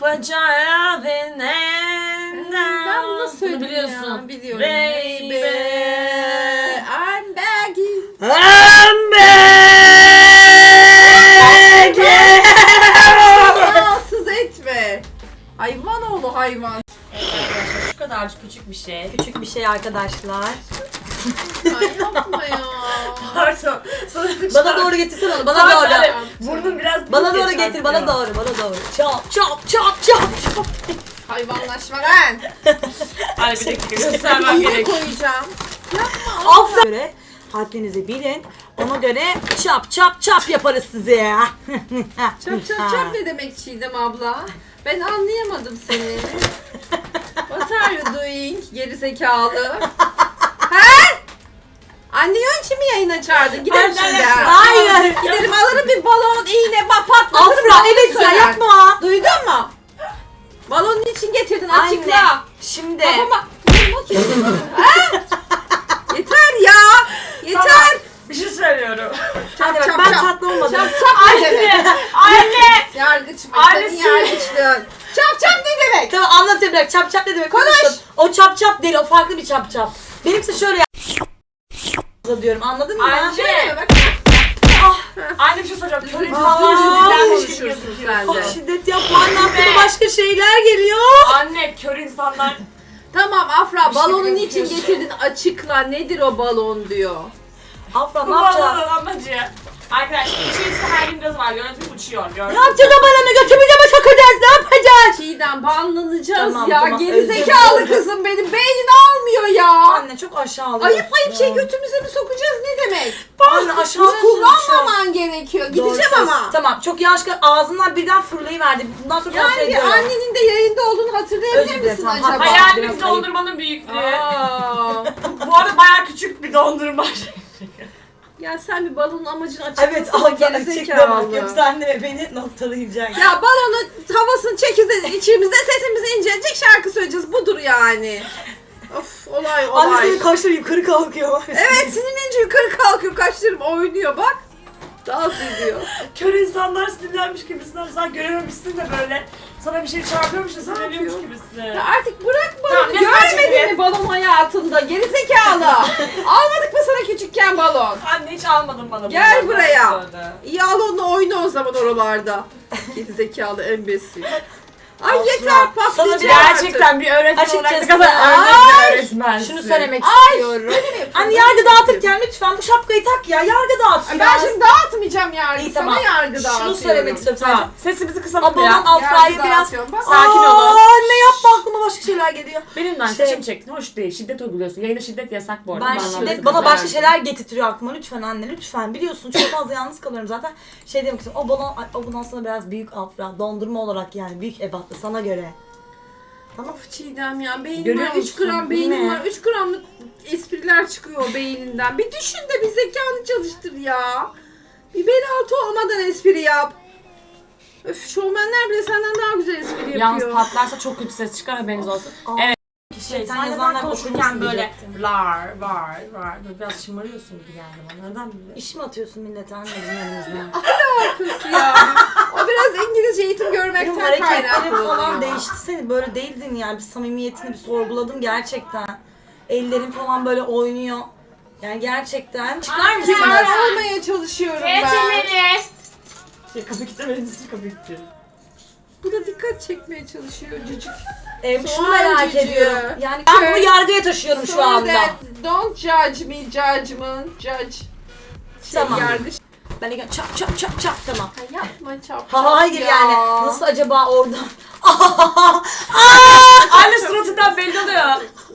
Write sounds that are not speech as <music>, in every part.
Bacağı ve nenden. Ben bunu söyledim biliyorsun. ya? Biliyorum. Baby. I'm begging. I'm begging. Rahatsız etme. Hayvan oğlu hayvan. Şu kadarcık küçük bir şey. Küçük bir şey arkadaşlar. Ay yapma ya. Pardon. Sana Bana doğru getirsene onu. Bana doğru. Burnum biraz Bana doğru getir. Bana doğru. Bana doğru. Çap çap çap çap çap. Hayvanlaşma lan. Ay bir dakika göstermem gerek. koyacağım. Afra göre haddinizi bilin. Ona göre çap çap çap yaparız size. Çap çap çap ne demek Çiğdem abla? Ben anlayamadım seni. What are you doing? Geri zekalı. He? Anneyi için mi yayına çağırdın? Gidelim Anne, şimdi. Hayır. Gidelim alırım bir balon, iğne, bak patlatırım. Afra evet ya söyler. yapma. Duydun mu? Balonun için getirdin Anne. açıkla. Şimdi. Kafama vurmak istiyorum. Ha? Yeter ya. Yeter. Bir şey söylüyorum. Hadi bak çap, ben çap. tatlı olmadım. Çap çap ne demek? Anne! <laughs> Yargıç mı? Annesi. Senin yargıçlığın. Çap çap ne demek? Tamam anlatayım bırak. Çap çap ne demek? Konuş. O çap çap değil. O farklı bir çap çap. Benimse şöyle yap- diyorum. Anladın mı? Anne. Ne demek? Anne bir şey soracağım. Kör Aa, insanlar sinirlenmiş gibi konuşuyorsun gözüküyor. sen de. Ah, şiddet yapma anne aklıma başka şeyler geliyor. Anne kör insanlar. Tamam Afra şey balonu niçin getirdin açıkla nedir o balon diyor. Afra ne yapacağız? amacı. Arkadaşlar içerisi her gün biraz var. Yönetim uçuyor. Ne Gördün yapacağız balonu götümüze mi sokacağız? Ne yapacağız? Çiğdem banlanacağız Tamam, ya tamam, gerizekalı özür dilerim. kızım benim beynini almıyor ya. Anne çok aşağılıyorsun. Ayıp ayıp şey götümüze mi sokacağız ne demek? Anne aşağılıyorsun. Kullanmaman gerekiyor. Doğru Gideceğim söylüyorsun. ama. Tamam çok yanlış ağzından birden fırlayıverdi. Bundan sonra kontrol Yani bir ediyorum. annenin de yayında olduğunu Özür hatırlayabilir dilerim, misin tamam, acaba? Biraz Hayalimiz ayıp. dondurmanın büyüklüğü. Aa. <laughs> Bu arada bayağı küçük bir dondurma. Ya sen bir balonun amacını açıklasana Evet Afra açıkla bak. gerizekalı. Yoksa anne beni noktalayacaksın. Ya balonu havasını çekeceğiz içimizde sesimiz incelecek şarkı söyleyeceğiz budur yani. Of olay olay. Anne senin kaşları yukarı kalkıyor. Evet sinirlenince yukarı kalkıyor kaşlarım oynuyor bak. Dans ediyor. Kör insanlar sinirlenmiş gibisin. Sen görememişsin de böyle. Sana bir şey çarpıyormuş da sinirleniyormuş yapıyor? gibisin. Ya artık bırak Tamam, balonu. ne Görmedin be? mi balon hayatında? Gerizekalı. Almadık mı sana küçükken balon? Anne hiç almadın bana. Gel bundan buraya. sonra. İyi al onu oyna o zaman oralarda. Gerizekalı embesil. Ay Afra, yeter sana patlayacak Gerçekten bir öğretmen olarak ne Açıkçası- kadar örnek bir öğretmensin. Şunu söylemek istiyorum. Anne yargı dağıtırken lütfen bu şapkayı tak ya. Yargı dağıt Ay, biraz. Ben şimdi dağıtmayacağım yargı. İyi, Sana tamam. yargı dağıtıyorum. Şunu söylemek istiyorum sadece. Tamam. Sesimizi kısalım Ablam biraz. Afra'yı Yargı biraz... dağıtıyorum. Bak, Sakin Aa, olun. Anne yapma aklıma başka şeyler geliyor. Benimden Şey- saçım çektin. Hoş değil. Şiddet uyguluyorsun. Yayında şiddet yasak bu arada. Ben anladım. şiddet bana başka şeyler getirtiyor aklıma lütfen anne lütfen biliyorsun çok fazla yalnız kalıyorum zaten şey demek istiyorum o balon ay, o bundan sonra biraz büyük afra dondurma olarak yani büyük ebatlı sana göre tamam Of Çiğdem ya beynim Görüyor var 3 musun? gram beynim Ne? var 3 gramlık espriler çıkıyor beyninden. Bir düşün de bir zekanı çalıştır ya. Bir bel altı olmadan espri yap. Öf şovmenler bile senden daha güzel espri Yalnız yapıyor. patlarsa çok kötü ses çıkar haberiniz olsun. Aa, Evet. şey, Şey, sen yazanlar konuşurken böyle diyecektim. var var var böyle biraz şımarıyorsun gibi geldi bana. Neden böyle? iş mi atıyorsun millete anne bizim elimizden <laughs> Kız ya. O biraz İngilizce görmekten hareketlerim kaynaklı. falan değişti seni böyle değildin yani bir samimiyetini bir sorguladım gerçekten ellerin falan böyle oynuyor yani gerçekten çıkar mısınız? Kibar olmaya çalışıyorum ben. Şey, kapı kilitlemediniz kapı kilitli. Bu da dikkat çekmeye çalışıyor cücük. Ee, şunu Soğan merak cücüğü. ediyorum yani ben bunu yargıya taşıyorum şu So anda that don't judge me, judgment, judge. Şey, Tamam. Yargıç. Ben de çap çap çap çap tamam Ha, yapma çap Ha, çap hayır ya. yani nasıl acaba oradan <laughs> Anne suratından belli oluyor.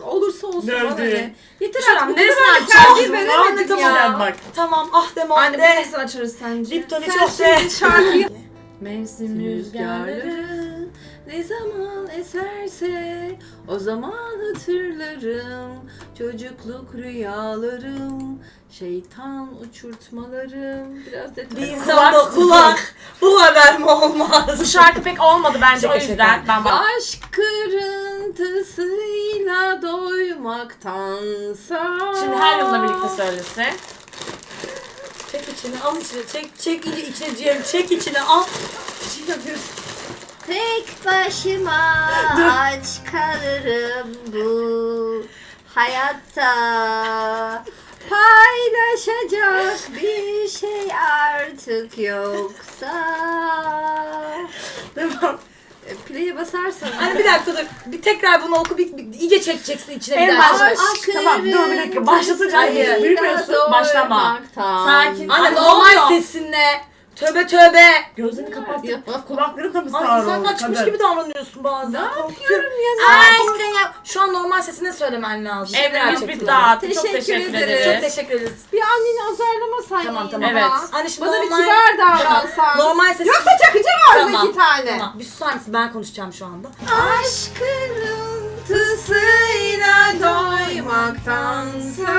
Olursa olsun Nerede? bana ne. Yeter Şuram artık bu neresini açacağız? tercih veremedim tamam. ya. Bak. tamam ah de Anne bu de nasıl açarız sence? Lipton'u Sen çok de şimdi şarkıyı <laughs> Mevsim rüzgarları. Ne zaman eserse o zaman hatırlarım çocukluk rüyalarım şeytan uçurtmalarım biraz bir detay. insanda <laughs> kulak bu kadar mı olmaz? Bu şarkı pek olmadı bence o yüzden. Ben bak. Aşk kırıntısıyla doymaktansa Şimdi her yılla birlikte söylesin. Çek içine al içine çek çek iyice içine ciğerim çek içine al. Bir şey yapıyorsun. Tek başıma aç kalırım bu hayatta Paylaşacak bir şey artık yoksa Tamam. E, Play'e basarsan Hani bir dakika dur. Bir tekrar bunu oku bir, bir- iyice çekeceksin içine bir En daha. başta- Aşkın Tamam, dur bir dakika. Başlatacağım. Hayır. Bilmiyorsun, başlama. Sakin. Anne, Anne ne normal sesinle. Tövbe tövbe. Gözlerini kapat. Ya. Kulakları da mı Ay sağır insandan oldu? çıkmış Kadın. gibi davranıyorsun bazen. Ne yapıyorum ya? Ay, Şu an normal sesine söylemen lazım. Gerçekten. bitti artık. Çok Teşekkür ederiz. Çok teşekkür ederiz. Bir anneni azarlamasaydın Tamam, tamam. Evet. Hani şimdi Bana bir normal- kibar davransan. Normal ses. Yoksa çakacağım ağzına Tamam, iki tane. Tamam. Bir susar mısın? Ben konuşacağım şu anda. Aşkın tısıyla doymaktansa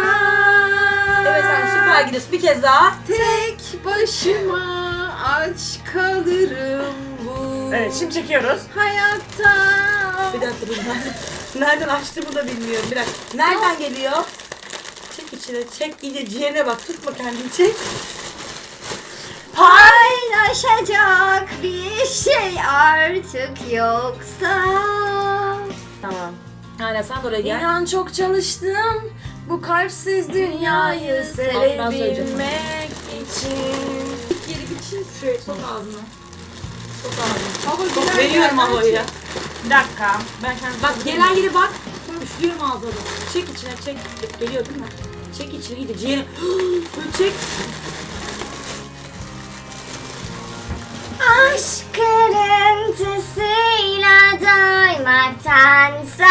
Evet sen süper gidiyorsun. Bir kez daha. Tek başıma aç kalırım bu Evet şimdi çekiyoruz. hayatta Bir dakika dur. <laughs> Nereden açtığımı da bilmiyorum. Bir dakika. Nereden geliyor? Çek içine. Çek iyice ciğerine bak. Tutma kendini. Çek. Paylaşacak bir şey artık yoksa Tamam. Aynen sen de oraya gel. İnan çok çalıştım bu kalpsiz dünyayı sevebilmek için. Şöyle Sok ağzını. Sok ağzını. Hava Sok güzel veriyorum havayı. Bir dakika. Ben kendim Bak gelen yere bak. Üflüyorum ağzına. Çek içine çek. Geliyor değil mi? Çek içine iyice ciğerini. <gasps> Böyle çek. Aşk kırıntısıyla doymaktansa <laughs>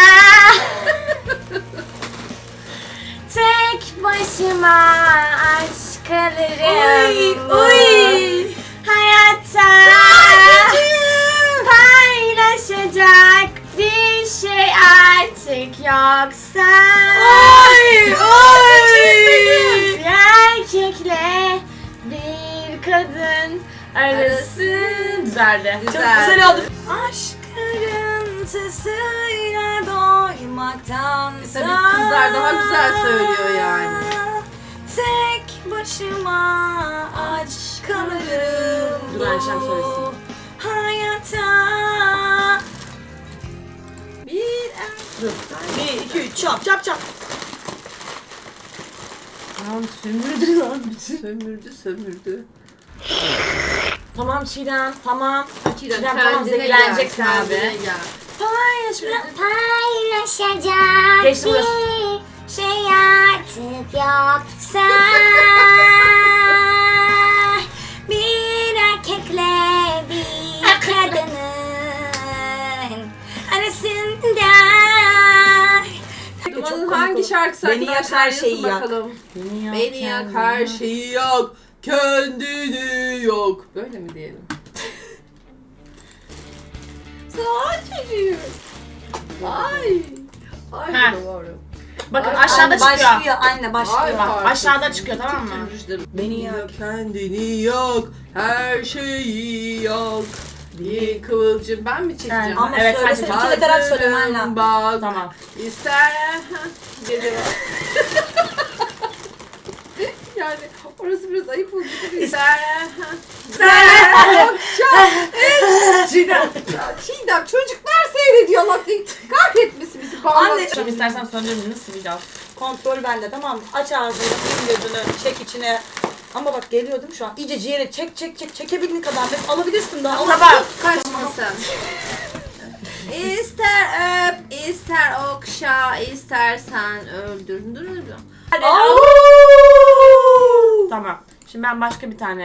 Tek başıma aç kalırım Oy. Hayatta yoksa Ay. Ay. Bir erkekle bir kadın arası Güzeldi. Çok Güzel. oldu. Aşk kırıntısıyla doymaktansa Tabii kızlar daha güzel söylüyor yani. Tek başıma aç kalırım Dur Ayşem söylesin. Bir Bir, iki, üç, çap çap çap. Lan sömürdü lan. <laughs> Sömürdü sömürdü. Tamam Çiğdem, tamam. Çiğdem tamam, kendine zehirleneceksin abi. kendine gel. Paylaş, paylaşacak Geçti burası. bir şey artık yoksa Bir Duman'ın komik hangi oldu. şarkısı Beni yak, arkadaşlar her şeyi yazın yak. bakalım. Beni yak, Beni yak kendini her yak. şeyi yak. Kendini yok. Böyle mi diyelim? <laughs> Sağ çocuğu. Ay. Ay Heh. doğru. Bakın Ay, aşağıda Anne çıkıyor. başlıyor, anne başlıyor. Ay, Bak, pardon. aşağıda çıkıyor, tamam mı? Beni yak. Kendini yak. Her şeyi yak. Bir kıvılcım. Ben mi çekeceğim? Ama Evet, söyle, sen sen çek. iki literat söylemen lazım. Bak. Tamam. İster <laughs> gece <laughs> yani orası biraz ayıp oldu. İster Çiğdem. <laughs> Ya Çiğdem çocuklar seyrediyor Allah seni kahretmesin bizi bağlasın. Anne- Şimdi istersen söndürün nasıl bir daha? Kontrol bende tamam mı? Aç ağzını, gözünü, çek içine. Ama bak geliyor değil mi şu an? İyice ciğere çek çek çek çekebildiğin kadar mes alabilirsin daha. Ama Tamam. kaçmasın. İster öp, ister okşa, istersen öldür. Dur dur. Hadi. Tamam. Şimdi ben başka bir tane